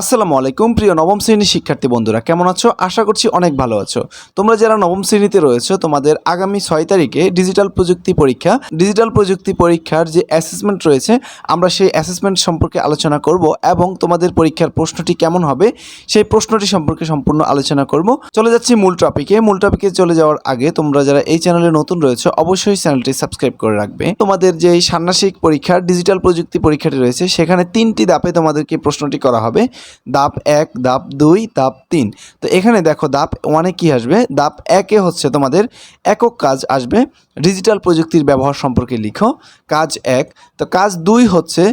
আসসালামু আলাইকুম, প্রিয় নবম শ্রেণির শিক্ষার্থী বন্ধুরা, কেমন আছো? আশা করছি অনেক ভালো আছো। তোমরা যারা নবম শ্রেণীতে রয়েছো, তোমাদের আগামী ছয় তারিখে ডিজিটাল প্রযুক্তি পরীক্ষা, ডিজিটাল প্রযুক্তি পরীক্ষার যে অ্যাসেসমেন্ট রয়েছে, আমরা সেই অ্যাসেসমেন্ট সম্পর্কে আলোচনা করব এবং তোমাদের পরীক্ষার প্রশ্নটি কেমন হবে, সেই প্রশ্নটি সম্পর্কে সম্পূর্ণ আলোচনা করব। চলে যাচ্ছি মূল টপিকে মূল টপিকে চলে যাওয়ার আগে তোমরা যারা এই চ্যানেলে নতুন রয়েছে, অবশ্যই চ্যানেলটি সাবস্ক্রাইব করে রাখবে। তোমাদের যে ষান্মাসিক পরীক্ষার, ডিজিটাল প্রযুক্তি পরীক্ষাটি রয়েছে, সেখানে তিনটি ধাপে তোমাদেরকে প্রশ্নটি করা হবে। ধাপ এক, দাপ দুই, দাপ তিন। তো এখানে দেখো দাপ ওয়ানে কি আসবে? দাপ একে হচ্ছে তোমাদের একক কাজ আসবে। ডিজিটাল প্রযুক্তির ব্যবহার সম্পর্কে লিখো। কাজ এক। তো কাজ দুই হচ্ছে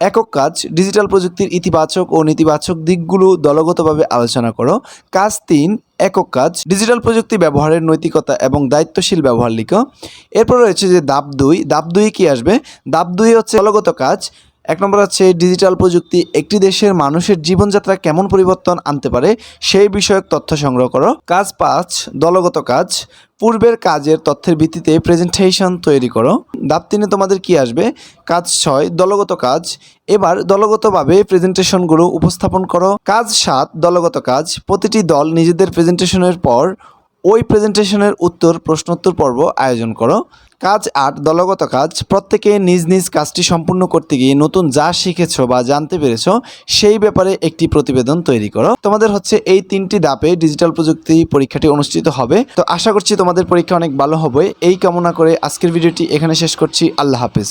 একক কাজ। ডিজিটাল প্রযুক্তির ইতিবাচক ও নেতিবাচক দিকগুলো দলগতভাবে আলোচনা করো। কাজ তিন, একক কাজ। ডিজিটাল প্রযুক্তি ব্যবহারের নৈতিকতা এবং দায়িত্বশীল ব্যবহার লিখো। এরপর রয়েছে যে দাব দুই। দাব দুই কি আসবে? দাব দুই হচ্ছে দলগত কাজ। এক নম্বর হচ্ছে ডিজিটাল প্রযুক্তি, একটি দেশের মানুষের জীবনযাত্রা কেমন পরিবর্তন আনতে পারে সেই বিষয়ক তথ্য সংগ্রহ করো। কাজ পাঁচ, দলগত কাজ, পূর্বের কাজের তথ্যের ভিত্তিতে প্রেজেন্টেশন তৈরি করো। ধাপ তিনে তোমাদের কি আসবে? কাজ ছয়, দলগত কাজ, এবার দলগতভাবে প্রেজেন্টেশনগুলো উপস্থাপন করো। কাজ সাত, দলগত কাজ, প্রতিটি দল নিজেদের প্রেজেন্টেশনের পর ওই প্রেজেন্টেশনের উত্তর, প্রশ্নোত্তর পর্ব আয়োজন করো। কাজ আট দলগত কাজ প্রত্যেকে নিজ নিজ কাজটি সম্পূর্ণ করতে গিয়ে নতুন যা শিখেছো বা জানতে পেরেছ, সেই ব্যাপারে একটি প্রতিবেদন তৈরি করো। তোমাদের হচ্ছে এই তিনটি ধাপে ডিজিটাল প্রযুক্তি পরীক্ষাটি অনুষ্ঠিত হবে। তো আশা করছি তোমাদের পরীক্ষা অনেক ভালো হবে। এই কামনা করে আজকের ভিডিওটি এখানে শেষ করছি। আল্লাহ হাফিজ।